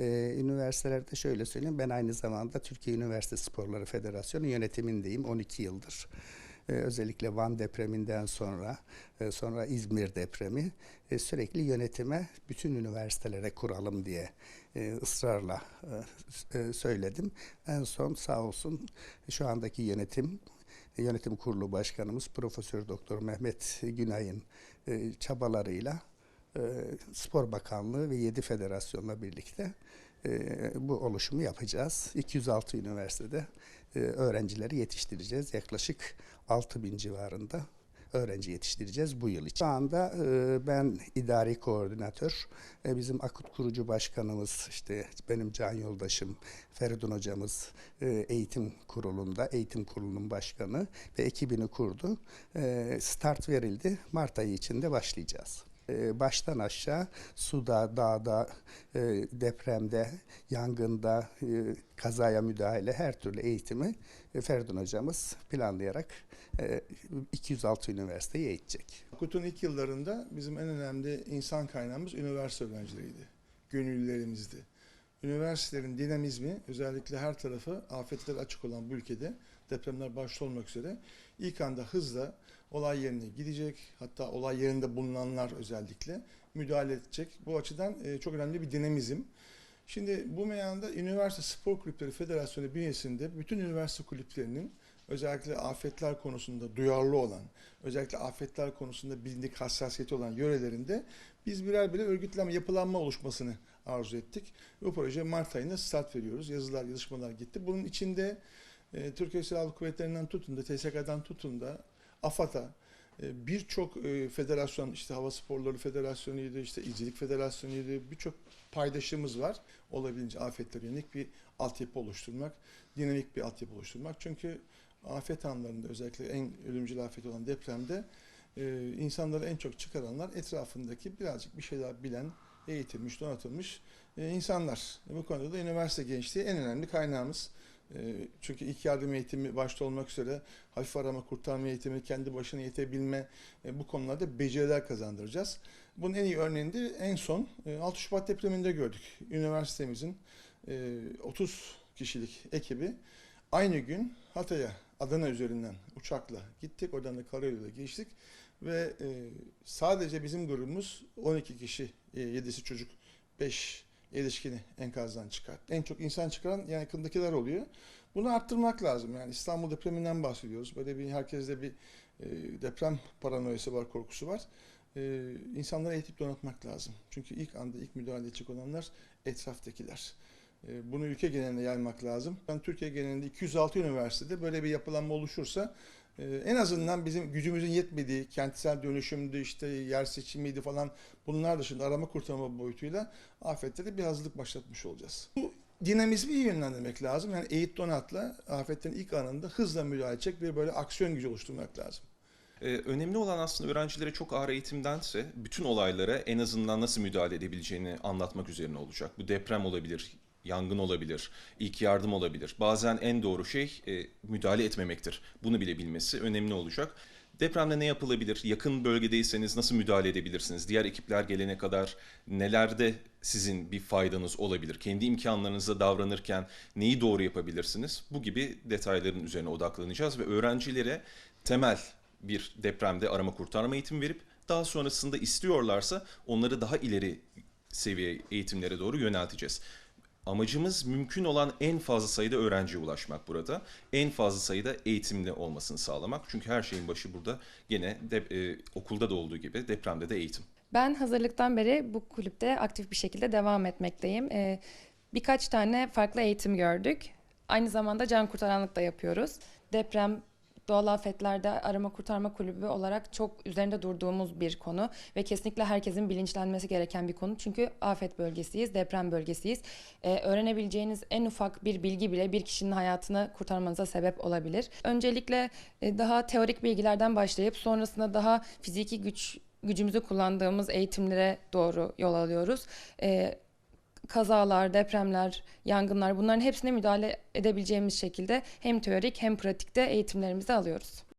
Ee, üniversitelerde şöyle söyleyeyim. Ben aynı zamanda Türkiye Üniversite Sporları Federasyonu yönetimindeyim 12 yıldır. Ee, özellikle Van depreminden sonra, e, sonra İzmir depremi e, sürekli yönetime bütün üniversitelere kuralım diye e, ısrarla e, e, söyledim. En son sağ olsun şu andaki yönetim Yönetim Kurulu Başkanımız Profesör Doktor Mehmet Günay'ın e, çabalarıyla e, Spor Bakanlığı ve 7 federasyonla birlikte e, bu oluşumu yapacağız. 206 üniversitede e, öğrencileri yetiştireceğiz. Yaklaşık 6000 civarında öğrenci yetiştireceğiz bu yıl için. Şu anda ben idari koordinatör, bizim akut kurucu başkanımız, işte benim can yoldaşım Feridun hocamız eğitim kurulunda, eğitim kurulunun başkanı ve ekibini kurdu. Start verildi. Mart ayı içinde başlayacağız. E, baştan aşağı suda, dağda, e, depremde, yangında, e, kazaya müdahale her türlü eğitimi e, Feridun hocamız planlayarak e, 206 üniversiteyi eğitecek. Akut'un ilk yıllarında bizim en önemli insan kaynağımız üniversite öğrencileriydi. Gönüllülerimizdi. Üniversitelerin dinamizmi özellikle her tarafı afetlere açık olan bu ülkede depremler başta olmak üzere ilk anda hızla olay yerine gidecek. Hatta olay yerinde bulunanlar özellikle müdahale edecek. Bu açıdan e, çok önemli bir dinamizm. Şimdi bu meyanda Üniversite Spor Kulüpleri Federasyonu bünyesinde bütün üniversite kulüplerinin özellikle afetler konusunda duyarlı olan, özellikle afetler konusunda bilindik hassasiyeti olan yörelerinde biz birer birer örgütlenme, yapılanma oluşmasını arzu ettik. Bu proje Mart ayında start veriyoruz. Yazılar, yazışmalar gitti. Bunun içinde e, Türkiye Silahlı Kuvvetleri'nden tutun da, TSK'dan tutun da, AFAD'a, e, birçok e, federasyon, işte Hava Sporları Federasyonu'ydu, işte İzcilik Federasyonu'ydu, birçok paydaşımız var. Olabildiğince afetlere yönelik bir altyapı oluşturmak, dinamik bir altyapı oluşturmak. Çünkü afet anlarında özellikle en ölümcül afet olan depremde e, insanları en çok çıkaranlar etrafındaki birazcık bir şeyler bilen, eğitilmiş, donatılmış e, insanlar. Bu konuda da üniversite gençliği en önemli kaynağımız. E, Çünkü ilk yardım eğitimi başta olmak üzere hafif arama kurtarma eğitimi, kendi başına yetebilme e, bu konularda beceriler kazandıracağız. Bunun en iyi örneğini de en son e, 6 Şubat depreminde gördük. Üniversitemizin e, 30 kişilik ekibi aynı gün Hatay'a Adana üzerinden uçakla gittik. Oradan da karayoluyla geçtik. Ve e, sadece bizim grubumuz 12 kişi, e, 7'si çocuk, 5 erişkini enkazdan çıkarttı. En çok insan çıkaran yakındakiler oluyor. Bunu arttırmak lazım. Yani İstanbul depreminden bahsediyoruz. Böyle bir herkeste bir e, deprem paranoyası var, korkusu var. E, insanları eğitip donatmak lazım. Çünkü ilk anda ilk müdahale edecek olanlar etraftakiler. E, Bunu ülke genelinde yaymak lazım. Ben Türkiye genelinde 206 üniversitede böyle bir yapılanma oluşursa en azından bizim gücümüzün yetmediği kentsel dönüşümdü işte yer seçimiydi falan bunlar dışında arama kurtarma boyutuyla afetlere bir hazırlık başlatmış olacağız. Bu dinamizmi iyi yönlendirmek lazım. Yani eğit donatla afetlerin ilk anında hızla müdahale edecek bir böyle aksiyon gücü oluşturmak lazım. Ee, önemli olan aslında öğrencilere çok ağır eğitimdense bütün olaylara en azından nasıl müdahale edebileceğini anlatmak üzerine olacak. Bu deprem olabilir, yangın olabilir, ilk yardım olabilir. Bazen en doğru şey e, müdahale etmemektir. Bunu bile bilmesi önemli olacak. Depremde ne yapılabilir? Yakın bölgedeyseniz nasıl müdahale edebilirsiniz? Diğer ekipler gelene kadar nelerde sizin bir faydanız olabilir? Kendi imkanlarınızla davranırken neyi doğru yapabilirsiniz? Bu gibi detayların üzerine odaklanacağız ve öğrencilere temel bir depremde arama kurtarma eğitimi verip daha sonrasında istiyorlarsa onları daha ileri seviye eğitimlere doğru yönelteceğiz. Amacımız mümkün olan en fazla sayıda öğrenciye ulaşmak burada. En fazla sayıda eğitimli olmasını sağlamak. Çünkü her şeyin başı burada gene de, e, okulda da olduğu gibi depremde de eğitim. Ben hazırlıktan beri bu kulüpte aktif bir şekilde devam etmekteyim. Ee, birkaç tane farklı eğitim gördük. Aynı zamanda can kurtaranlık da yapıyoruz. Deprem, doğal afetlerde arama kurtarma kulübü olarak çok üzerinde durduğumuz bir konu ve kesinlikle herkesin bilinçlenmesi gereken bir konu. Çünkü afet bölgesiyiz, deprem bölgesiyiz. Ee, öğrenebileceğiniz en ufak bir bilgi bile bir kişinin hayatını kurtarmanıza sebep olabilir. Öncelikle e, daha teorik bilgilerden başlayıp sonrasında daha fiziki güç gücümüzü kullandığımız eğitimlere doğru yol alıyoruz. Ee, kazalar, depremler, yangınlar bunların hepsine müdahale edebileceğimiz şekilde hem teorik hem pratikte eğitimlerimizi alıyoruz.